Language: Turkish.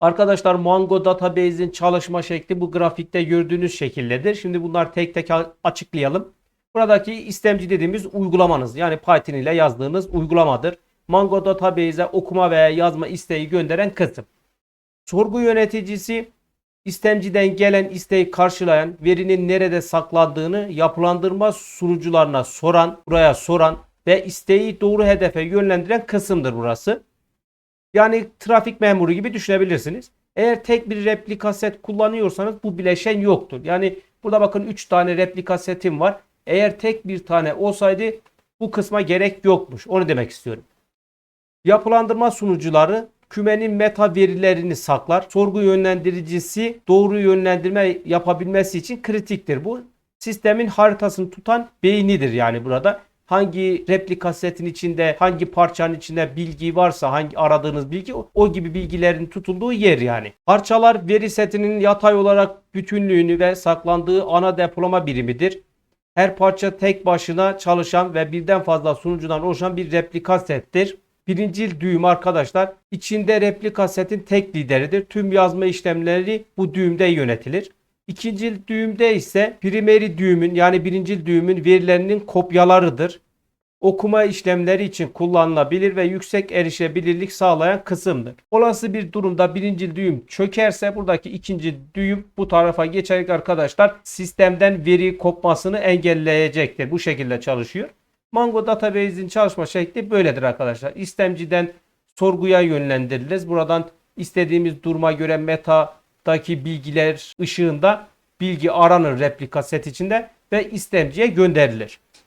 Arkadaşlar Mongo Database'in çalışma şekli bu grafikte gördüğünüz şekildedir. Şimdi bunlar tek tek açıklayalım. Buradaki istemci dediğimiz uygulamanız yani Python ile yazdığınız uygulamadır. Mongo Database'e okuma veya yazma isteği gönderen kısım. Sorgu yöneticisi istemciden gelen isteği karşılayan, verinin nerede saklandığını yapılandırma sunucularına soran, buraya soran ve isteği doğru hedefe yönlendiren kısımdır burası. Yani trafik memuru gibi düşünebilirsiniz. Eğer tek bir replika set kullanıyorsanız bu bileşen yoktur. Yani burada bakın 3 tane replika setim var. Eğer tek bir tane olsaydı bu kısma gerek yokmuş. Onu demek istiyorum. Yapılandırma sunucuları kümenin meta verilerini saklar. Sorgu yönlendiricisi doğru yönlendirme yapabilmesi için kritiktir. Bu sistemin haritasını tutan beynidir yani burada. Hangi replika setin içinde, hangi parçanın içinde bilgi varsa, hangi aradığınız bilgi o gibi bilgilerin tutulduğu yer yani. Parçalar veri setinin yatay olarak bütünlüğünü ve saklandığı ana depolama birimidir. Her parça tek başına çalışan ve birden fazla sunucudan oluşan bir replika settir. Birincil düğüm arkadaşlar içinde replika setin tek lideridir. Tüm yazma işlemleri bu düğümde yönetilir. İkincil düğümde ise primeri düğümün yani birincil düğümün verilerinin kopyalarıdır. Okuma işlemleri için kullanılabilir ve yüksek erişebilirlik sağlayan kısımdır. Olası bir durumda birincil düğüm çökerse buradaki ikinci düğüm bu tarafa geçerek arkadaşlar sistemden veri kopmasını engelleyecektir. Bu şekilde çalışıyor. Mongo Database'in çalışma şekli böyledir arkadaşlar. İstemciden sorguya yönlendiririz. Buradan istediğimiz duruma göre metadaki bilgiler ışığında bilgi aranır replika set içinde ve istemciye gönderilir.